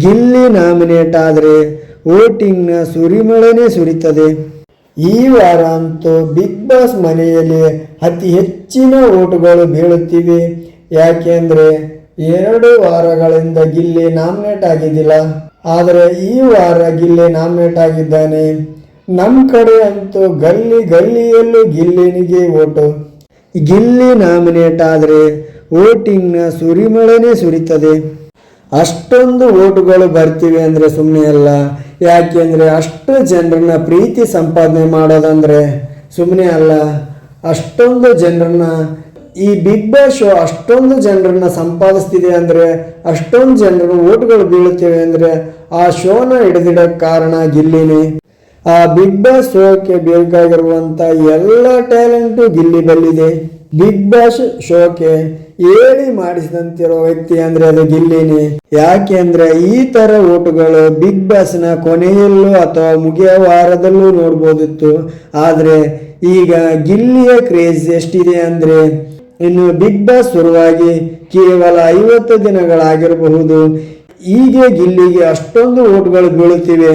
Gilli nominate ಆದರೆ ವೋಟಿಂಗ್ನ ಸುರಿಮಳೆನೇ ಸುರಿತದೆ. ಈ ವಾರ ಅಂತೂ ಬಿಗ್ ಬಾಸ್ ಮನೆಯಲ್ಲಿ ಅತಿ ಹೆಚ್ಚಿನ ಓಟುಗಳು ಬೀಳುತ್ತಿವೆ. ಯಾಕೆಂದರೆ ಎರಡು ವಾರಗಳಿಂದ ಗಿಲ್ಲಿ ನಾಮಿನೇಟ್ ಆಗಿದ್ದಿಲ್ಲ. ಆದರೆ ಈ ವಾರ ಗಿಲ್ಲಿ ನಾಮಿನೇಟ್ ಆಗಿದ್ದಾನೆ. ನಮ್ಮ ಕಡೆ ಅಂತೂ ಗಲ್ಲಿ ಗಲ್ಲಿಯಲ್ಲೂ ಗಿಲ್ಲಿನಿಗೆ ಓಟು ಗಿಲ್ಲಿ ನಾಮಿನೇಟ್ ಆದರೆ ವೋಟಿಂಗ್ನ ಸುರಿಮಳೆನೇ ಸುರಿತದೆ. ಅಷ್ಟೊಂದು ಓಟುಗಳು ಬರ್ತೀವಿ ಅಂದರೆ ಸುಮ್ಮನೆ ಅಲ್ಲ. ಯಾಕೆಂದರೆ ಅಷ್ಟು ಜನರನ್ನ ಪ್ರೀತಿ ಸಂಪಾದನೆ ಮಾಡೋದಂದರೆ ಸುಮ್ಮನೆ ಅಲ್ಲ. ಅಷ್ಟೊಂದು ಜನರನ್ನ ಈ ಬಿಗ್ ಬಾಸ್ ಶೋ ಅಷ್ಟೊಂದು ಜನರನ್ನ ಸಂಪಾದಿಸ್ತಿದೆ ಅಂದರೆ ಅಷ್ಟೊಂದು ಜನರು ಓಟುಗಳು ಬೀಳುತ್ತೇವೆ ಅಂದರೆ ಆ ಶೋನ ಹಿಡಿದಿಡೋಕ್ಕೆ ಕಾರಣ ಗಿಲ್ಲಿನಿ. ಆ ಬಿಗ್ ಬಾಸ್ ಶೋಕ್ಕೆ ಬೇಕಾಗಿರುವಂಥ ಎಲ್ಲ ಟ್ಯಾಲೆಂಟು ಗಿಲ್ಲಿ ಬಲ್ಲಿದೆ. ಬಿಗ್ ಬಾಸ್ ಶೋಕೆ ಏಳಿ ಮಾಡಿಸಿದಂತಿರೋ ವ್ಯಕ್ತಿ ಅಂದ್ರೆ ಅದು ಗಿಲ್ಲಿನಿ. ಯಾಕೆ ಅಂದ್ರೆ ಈ ತರ ಓಟುಗಳು ಬಿಗ್ ಬಾಸ್ನ ಕೊನೆಯಲ್ಲೂ ಅಥವಾ ಮುಗಿಯ ವಾರದಲ್ಲೂ ನೋಡ್ಬೋದಿತ್ತು. ಆದ್ರೆ ಈಗ ಗಿಲ್ಲಿಯ ಕ್ರೇಜ್ ಎಷ್ಟಿದೆ ಅಂದ್ರೆ ಇನ್ನು ಬಿಗ್ ಬಾಸ್ ಶುರುವಾಗಿ ಕೇವಲ ಐವತ್ತು ದಿನಗಳಾಗಿರಬಹುದು. ಹೀಗೆ ಗಿಲ್ಲಿಗೆ ಅಷ್ಟೊಂದು ಓಟುಗಳು ಬೀಳುತ್ತಿವೆ.